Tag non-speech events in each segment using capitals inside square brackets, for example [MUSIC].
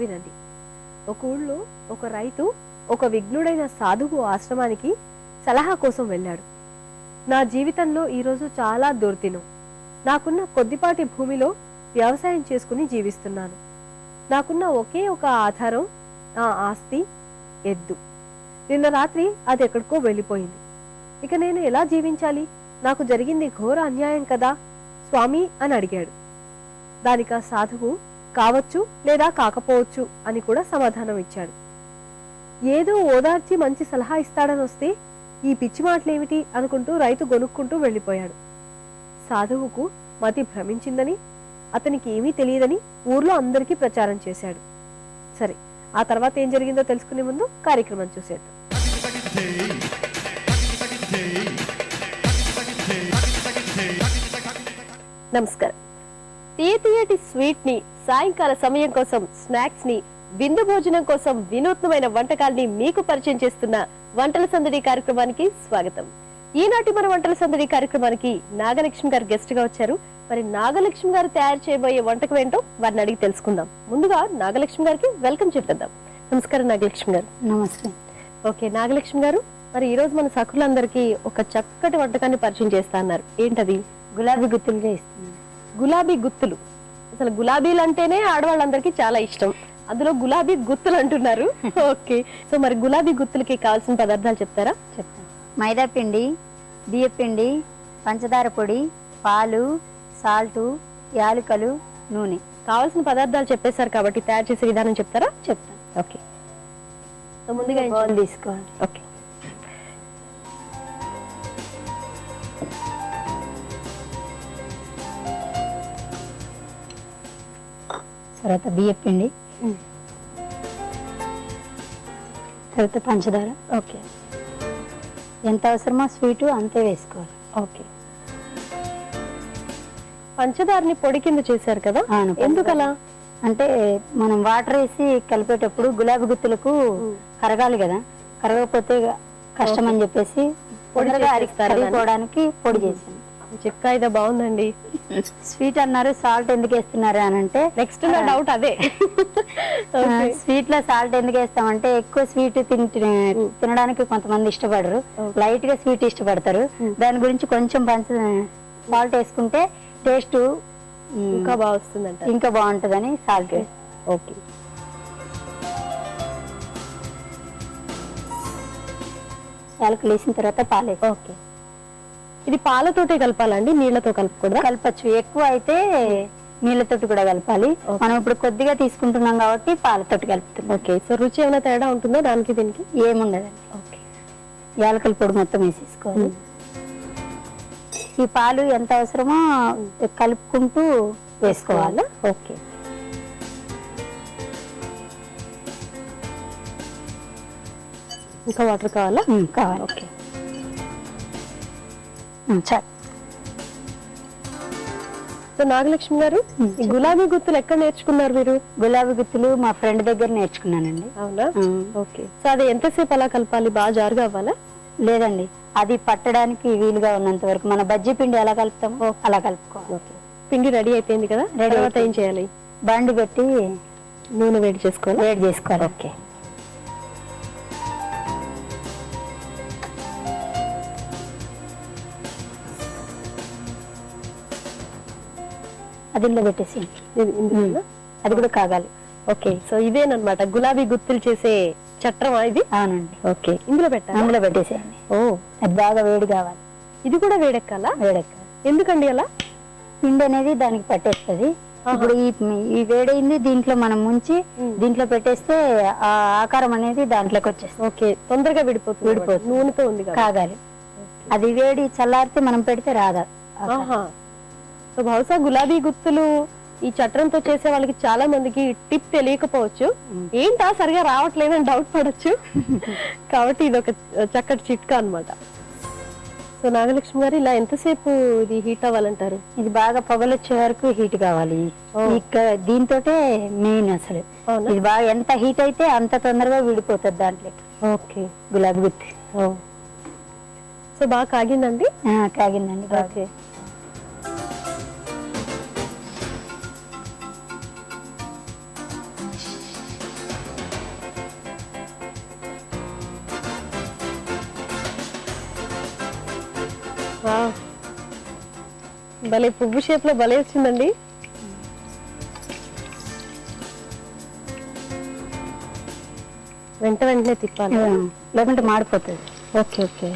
వినండి. ఒక ఊళ్ళో ఒక రైతు ఒక విఘ్నుడైన సాధువు ఆశ్రమానికి సలహా కోసం వెళ్ళాడు. నా జీవితంలో ఈరోజు చాలా దుర్దినం. నాకున్న కొద్దిపాటి భూమిలో వ్యవసాయం చేసుకుని జీవిస్తున్నాను. నాకున్న ఒకే ఒక ఆధారం నా ఆస్తి ఎద్దు. నిన్న రాత్రి అది ఎక్కడికో వెళ్ళిపోయింది. ఇక నేను ఎలా జీవించాలి? నాకు జరిగింది ఘోర అన్యాయం కదా? స్వామి అని అడిగాడు. దానికి ఆ సాధువు కావచ్చు లేదా కాకపోవచ్చు అని కూడా సమాధానం ఇచ్చాడు. ఏదో ఓదార్చి మంచి సలహా ఇస్తాడని వస్తే ఈ పిచ్చి మాటలేమిటి అనుకుంటూ రైతు గొనుక్కుంటూ వెళ్ళిపోయాడు. సాధువుకు మతి భ్రమించిందని అతనికి ఏమీ తెలియదని ఊర్లో అందరికీ ప్రచారం చేశాడు. సరే ఆ తర్వాత ఏం జరిగిందో తెలుసుకునే ముందు కార్యక్రమం చూసేద్దాం. నమస్కారం. తీయ తీయటి స్వీట్ని సాయంకాల సమయం కోసం స్నాక్స్ని విందు భోజనం కోసం వినూత్నమైన వంటకాల్ని మీకు పరిచయం చేస్తున్న వంటల సందడి కార్యక్రమానికి స్వాగతం. ఈనాటి మన వంటల సందడి కార్యక్రమానికి నాగలక్ష్మి గారు గెస్ట్గా వచ్చారు. మరి నాగలక్ష్మి గారు తయారు చేయబోయే వంటకం ఏంటో వారిని అడిగి తెలుసుకుందాం. ముందుగా నాగలక్ష్మి గారికి వెల్కమ్ చెప్పేద్దాం. నమస్కారం నాగలక్ష్మి గారు. నమస్తే. ఓకే నాగలక్ష్మి గారు మరి ఈ రోజు మన సఖులందరికీ ఒక చక్కటి వంటకాన్ని పరిచయం చేస్తా అన్నారు. ఏంటది? గులాబీ గుత్తులుగా ఇస్తున్నాను గులాబీ గుత్తులు. అసలు గులాబీలు అంటేనే ఆడవాళ్ళందరికీ చాలా ఇష్టం. అందులో గులాబీ గుత్తులు అంటున్నారు. [LAUGHS] ఓకే. సో మరి గులాబీ గుత్తులకి కావాల్సిన పదార్థాలు చెప్తారా? చెప్తాను. మైదా పిండి బియ్య పిండి పంచదార పొడి పాలు సాల్టు యాలకులు నూనె. కావాల్సిన పదార్థాలు చెప్పేశారు కాబట్టి తయారు చేసే విధానం చెప్తారా? చెప్తాను. ఓకే. సో ముందుగా? తీసుకోవాలి. ఓకే. తర్వాత బియ్య పిండి. తర్వాత పంచదార. ఓకే. ఎంత అవసరమో స్వీటు అంతే వేసుకోవాలి. ఓకే. పంచదారని పొడి కింద చేశారు కదా? ఎందుకలా? అంటే మనం వాటర్ వేసి కలిపేటప్పుడు గులాబీ గుత్తులకు. కరగాలి కదా? కరగకపోతే కష్టం అని చెప్పేసి పొడి? కరిగిపోవడానికి పొడి చేశాను. చిక్కా ఇదే బాగుందండి. స్వీట్ అన్నారు సాల్ట్ ఎందుకు వేస్తున్నారు అని అంటే నెక్స్ట్ నా డౌట్ అదే. స్వీట్లో సాల్ట్ ఎందుకు వేస్తామంటే ఎక్కువ స్వీట్ తినడానికి కొంతమంది ఇష్టపడరు. లైట్గా స్వీట్ ఇష్టపడతారు. Mm. దాని గురించి కొంచెం పంచ సాల్ట్ వేసుకుంటే టేస్ట్ ఇంకా బాగా వస్తుందంట. ఇంకా బాగుంటదని సాల్ట్. ఓకే యాలకులు వేసిన తర్వాత పాలు ఓకే ఇది పాలతోటే కలపాలండి నీళ్ళతో కలపకూడదా కలపచ్చు. ఎక్కువ అయితే నీళ్ళతోటి కూడా కలపాలి. మనం ఇప్పుడు కొద్దిగా తీసుకుంటున్నాం కాబట్టి పాలతోటి కలుపుతున్నాం. ఓకే. సో రుచి ఏమైనా తేడా ఉంటుందా దానికి దీనికి? ఏముండదండి. ఓకే. యాలకుల పొడి మొత్తం వేసేసుకోవాలి. ఈ పాలు ఎంత అవసరమో కలుపుకుంటూ వేసుకోవాలి. ఓకే. ఇంకా వాటర్ కావాలా? కావాలి. ఓకే. చాలు. సో నాగలక్ష్మి గారు ఈ గులాబీ గుత్తులు ఎక్కడ నేర్చుకున్నారు మీరు? గులాబీ గుత్తులు మా ఫ్రెండ్ దగ్గర నేర్చుకున్నానండి. అవునా? ఓకే. సో అది ఎంతసేపు అలా కలపాలి? బాగా జారుగా అవ్వాలా? లేదండి. అది పట్టడానికి వీలుగా ఉన్నంత వరకు మన బజ్జీ పిండి ఎలా కలుపుతామో అలా కలుపుకోవాలి. పిండి రెడీ అయిపోయింది కదా? తర్వాత ఏం. చేయాలి? బండి పెట్టి నూనె వేడి చేసుకోవాలి? వేడి చేసుకోవాలి. ఓకే. అది ఇందులో పెట్టేసి? అది కూడా కాగాలి. ఓకే సో ఇదేనమాట గులాబీ గుత్తులు చేసే చట్రమా ఇది? అవునండి. ఓకే. ఇందులో పెట్టాలి? అందులో పెట్టేసేయండి. ఓ. అది బాగా వేడి కావాలి. ఇది కూడా వేడెక్కాలా? వేడెక్కాలి. ఎందుకండి అలా? పిండి అనేది దానికి పట్టేస్తుంది. ఇప్పుడు ఈ ఈ వేడైంది దీంట్లో మనం ముంచి. దీంట్లో పెట్టేస్తే ఆ ఆకారం అనేది దాంట్లోకి వచ్చేస్తుంది. ఓకే తొందరగా విడిపోతుంది విడిపోతుంది. నూనెతో ఉంది. కాగాలి. అది వేడి చల్లారితే మనం పెడితే రాదా? సో బహుశా గులాబీ గుత్తులు ఈ చట్రంతో చేసే వాళ్ళకి చాలా మందికి టిప్ తెలియకపోవచ్చు. ఏంటా సరిగా రావట్లేదని డౌట్ పడచ్చు. కాబట్టి ఇది ఒక చక్కటి చిట్కా అన్నమాట. సో నాగలక్ష్మి గారు ఇలా ఎంతసేపు ఇది హీట్ అవ్వాలంటారు? ఇది బాగా పొగలు వచ్చే వరకు హీట్ కావాలి. దీంతో మెయిన్ అసలు. ఇది బాగా ఎంత హీట్ అయితే అంత తొందరగా విడిపోతుంది దాంట్లో. ఓకే. గులాబీ గుత్తి. సో బాగా కాగిందండి? కాగిందండి ఓకే. భలే పువ్వు షేప్లో భలే వచ్చిందండి. వెంట వెంటనే తిప్పాలి. లేకుంటే మాడిపోతుంది. Okay okay.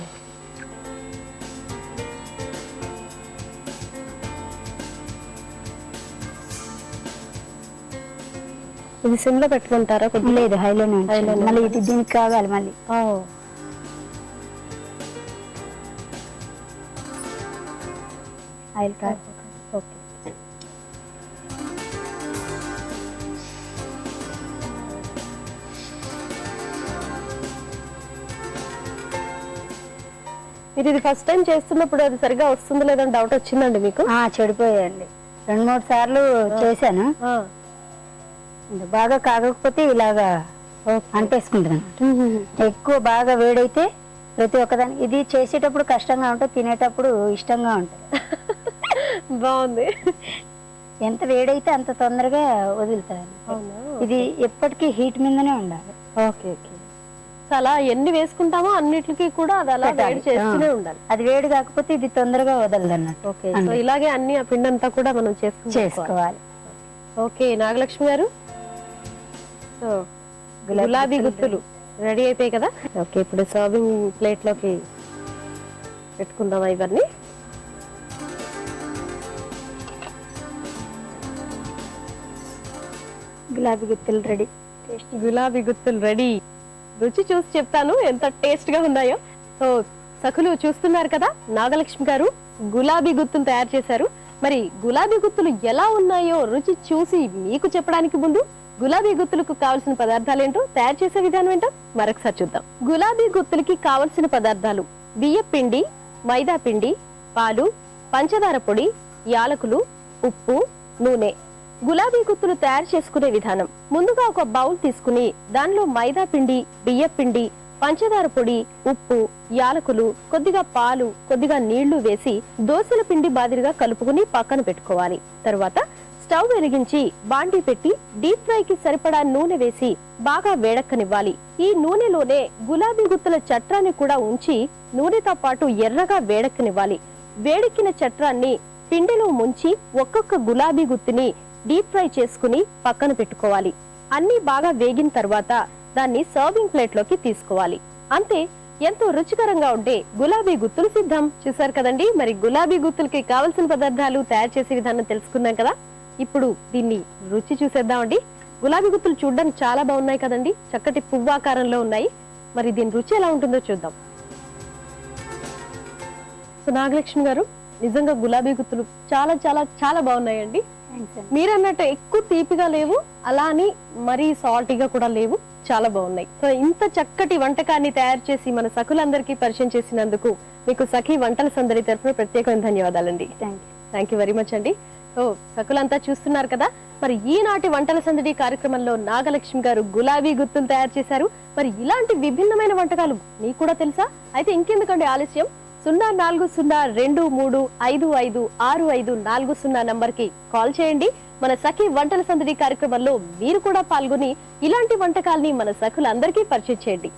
ఇది సిమ్లో పెట్టుకుంటారా కొద్దిగా? లేదు హైలోనే. హైలోనే మళ్ళీ ఇది దీనికి కావాలి మళ్ళీ. ఓకే మీరు ఇది ఫస్ట్ టైం చేస్తున్నప్పుడు అది సరిగా వస్తుందో లేదని డౌట్ వచ్చిందండి మీకు? ఆ, చెడిపోయాయండి. రెండు మూడు సార్లు చేశాను. బాగా కాగకపోతే ఇలాగా అంటేసుకుంటున్నాను. ఎక్కువ బాగా వేడైతే ప్రతి ఒక్కదానికి ఇది చేసేటప్పుడు కష్టంగా ఉంటుంది తినేటప్పుడు ఇష్టంగా ఉంటుంది. [LAUGHS] బాగుంది. ఎంత వేడైతే అంత తొందరగా వదులుతాను అవునా? ఇది ఎప్పటికీ హీట్ మీదనే ఉండాలి. Okay okay. సో అలా ఎన్ని వేసుకుంటామో అన్నిటికీ కూడా అది అలా పెట్టాలి. వేడి చేస్తూనే ఆ. ఉండాలి. అది వేడి కాకపోతే ఇది తొందరగా వదలదు అన్నట్టు ఓకే సో. ఇలాగే అన్ని ఆ పిండి అంతా కూడా మనం చేసుకోవాలి. ఓకే నాగలక్ష్మి గారు. సో గులాబీ గులాబీ గుత్తులు రెడీ అయిపోయాయి కదా? ఓకే. ఇప్పుడు సర్వింగ్ ప్లేట్లోకి పెట్టుకుందామా ఇవన్నీ? గులాబీ గుత్తులు రెడీ. టేస్టీ గులాబీ గుత్తులు రెడీ. రుచి చూసి చెప్తాను ఎంత టేస్ట్గా ఉన్నాయో. సో సఖులు చూస్తున్నారు కదా నాగలక్ష్మి గారు గులాబీ గుత్తులు తయారు చేశారు. మరి గులాబీ గుత్తులు ఎలా ఉన్నాయో రుచి చూసి మీకు చెప్పడానికి ముందు గులాబీ గుత్తులకు కావలసిన పదార్థాలు ఏంటో తయారు చేసే విధానం ఏంటో మరొకసారి చూద్దాం. గులాబీ గుత్తులకి కావలసిన పదార్థాలు బియ్య పిండి మైదా పిండి పాలు పంచదార పొడి యాలకులు ఉప్పు నూనె. గులాబీ గుత్తులు తయారు చేసుకునే విధానం. ముందుగా ఒక బౌల్ తీసుకుని దానిలో మైదా పిండి బియ్య పిండి పంచదార పొడి ఉప్పు యాలకులు కొద్దిగా పాలు కొద్దిగా నీళ్ళు వేసి దోశల పిండి బాదిరిగా కలుపుకుని పక్కన పెట్టుకోవాలి. తరువాత స్టవ్ వెలిగించి బాండి పెట్టి డీప్ ఫ్రై కి సరిపడా నూనె వేసి బాగా వేడక్కనివ్వాలి. ఈ నూనెలోనే గులాబీ గుత్తుల చట్రాన్ని కూడా ఉంచి నూనెతో పాటు ఎర్రగా వేడక్కనివ్వాలి. వేడెక్కిన చట్రాన్ని పిండిలో ముంచి ఒక్కొక్క గులాబీ గుత్తిని డీప్ ఫ్రై చేసుకుని పక్కన పెట్టుకోవాలి. అన్ని బాగా వేగిన తర్వాత దాన్ని సర్వింగ్ ప్లేట్లోకి తీసుకోవాలి. అంతే ఎంతో రుచికరంగా ఉండే గులాబీ గుత్తులు సిద్ధం. చూసారు కదండి? మరి గులాబీ గుత్తులకి కావలసిన పదార్థాలు తయారు చేసే విధానం తెలుసుకున్నాం కదా? ఇప్పుడు దీన్ని రుచి చూసేద్దామండి. గులాబీ గుత్తులు చూడడానికి చాలా బాగున్నాయి కదండి? చక్కటి పువ్వు ఆకారంలో ఉన్నాయి. మరి దీని రుచి ఎలా ఉంటుందో చూద్దాం. సో నాగలక్ష్మి గారు నిజంగా గులాబీ గుత్తులు చాలా చాలా చాలా బాగున్నాయండి. మీరు అన్నట్టు ఎక్కువ తీపిగా లేవు అలా అని మరీ సాల్టీగా కూడా లేవు. చాలా బాగున్నాయి. సో ఇంత చక్కటి వంటకాన్ని తయారు చేసి మన సఖులందరికీ పరిచయం చేసినందుకు మీకు సఖి వంటల సందడి తరఫున ప్రత్యేకమైన ధన్యవాదాలండి. Thank you thank you very much అండి. సో సకులంతా చూస్తున్నారు కదా మరి ఈనాటి వంటల సందడి కార్యక్రమంలో నాగలక్ష్మి గారు గులాబీ గుత్తులు తయారు చేశారు. మరి ఇలాంటి విభిన్నమైన వంటకాలు మీకు కూడా తెలుసా? అయితే ఇంకెందుకండి ఆలస్యం? సున్నా నాలుగు సున్నా రెండు మూడు ఐదు ఐదు ఆరు ఐదు నాలుగు సున్నా నంబర్కి కాల్ చేయండి. మన సఖి వంటల సందడి కార్యక్రమంలో మీరు కూడా పాల్గొని ఇలాంటి వంటకాల్ని మన సఖులందరికీ పరిచయం చేయండి.